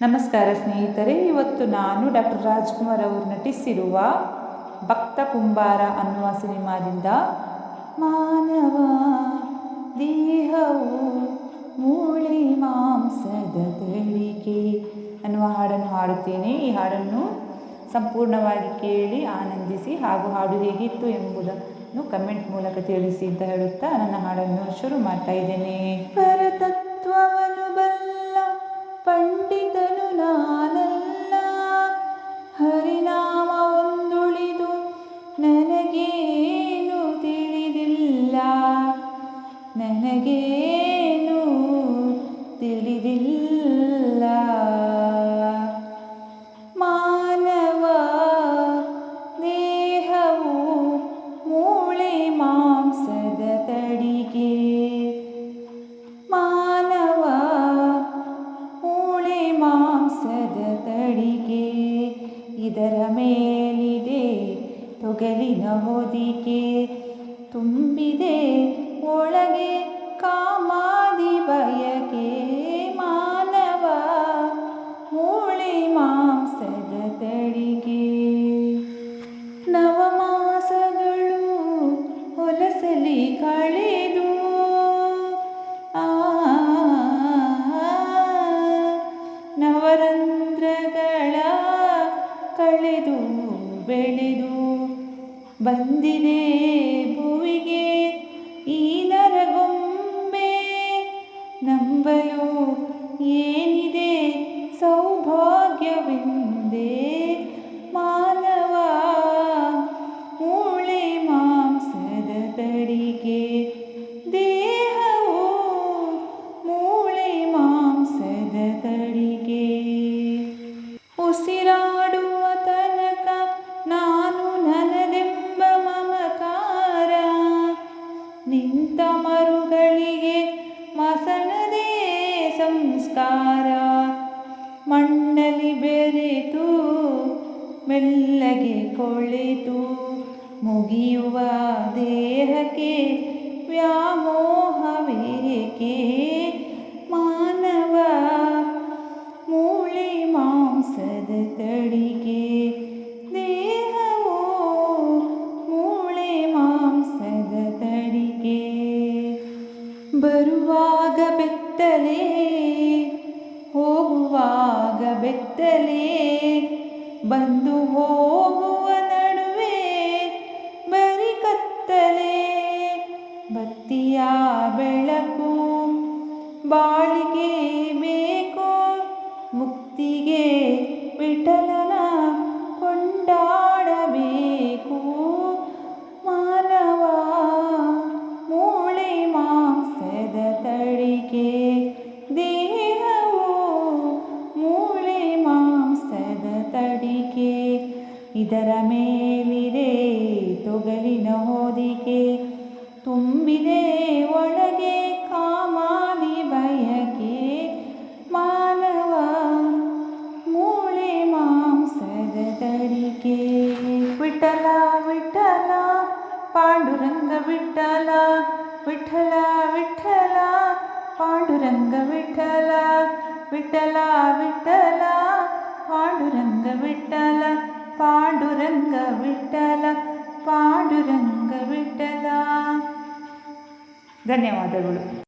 ನಮಸ್ಕಾರ ಸ್ನೇಹಿತರೆ, ಇವತ್ತು ನಾನು ಡಾಕ್ಟರ್ ರಾಜ್ಕುಮಾರ್ ಅವರು ನಟಿಸಿರುವ ಭಕ್ತ ಕುಂಬಾರ ಅನ್ನುವ ಸಿನಿಮಾದಿಂದ ಮಾನವ ದೇಹವು ಮೂಳೆ ಮಾಂಸದ ತಳಿಕೆ ಅನ್ನುವ ಹಾಡನ್ನು ಹಾಡುತ್ತೇನೆ. ಈ ಹಾಡನ್ನು ಸಂಪೂರ್ಣವಾಗಿ ಕೇಳಿ ಆನಂದಿಸಿ ಹಾಗೂ ಹಾಡು ಹೇಗಿತ್ತು ಎಂಬುದನ್ನು ಕಮೆಂಟ್ ಮೂಲಕ ತಿಳಿಸಿ ಅಂತ ಹೇಳುತ್ತಾ ನನ್ನ ಹಾಡನ್ನು ಶುರು ಮಾಡ್ತಾ ಇದ್ದೇನೆ. ಪರತತ್ವವನ್ನು ನನಗೇನು ತಿಳಿದಿಲ್ಲ. ನನಗೇನು ತಿಳಿದಿಲ್ಲ. ತೊಗಲಿನ ಹೊದಿಕೆ ತುಂಬಿದೆ, ಒಳಗೆ ಕಾಮಾದಿ ಬಯಕೆ ಮಾನವ, ಮೂಳೆ ಮಾಂಸದ ತಡಿಗೆ. ನವಮಾಸಗಳು ಹೊಲಸಲಿ ಕಳೆದು ನವರಂಧ್ರಗಳ ಕಳೆದು ಬೆಳೆದು. ಬಂದಿದೆ ಭುವಿಗೆ ಈ ನರಗೊಂಬೆ ನಂಬಲು ಸಂಸ್ಕಾರ ಮಣ್ಣಲ್ಲಿ ಬೆರೆತು ಮೆಲ್ಲಗೆ ಕೊಳೆತು ಮುಗಿಯುವ ದೇಹಕ್ಕೆ ವ್ಯಾಮೋಹವೇಕೆ? ಮಾನವ ಮೂಳೆ ಮಾಂಸದ ತಡಿಗೆ ದೇಹವು ಮೂಳೆ ಮಾಂಸದ ತಡಿಗೆ? ಬರುವಾಗ ಬೆತ್ತಲೆ ಬೆತ್ತಲೆ ಬಂದು ಹೋಗುವ ನಡುವೆ ಬರಿ ಕತ್ತಲೆ ಬತ್ತಿಯ ಬೆಳಕು ಬಾಳಿಗೆ ಬೇಕು ಮುಕ್ತಿಗೆ ವಿಠಲನ ವಿಠಲ ವಿಠಲ ಪಾಂಡುರಂಗ ವಿಠಲ ವಿಠಲ ವಿಠಲ ಪಾಂಡುರಂಗ ವಿಠಲ ವಿಠಲ ವಿಠಲ ಪಾಂಡುರಂಗ ವಿಠಲ ಪಾಂಡುರಂಗ ವಿಠಲ ಪಾಂಡುರಂಗ ವಿಠಲ ಧನ್ಯವಾದಗಳು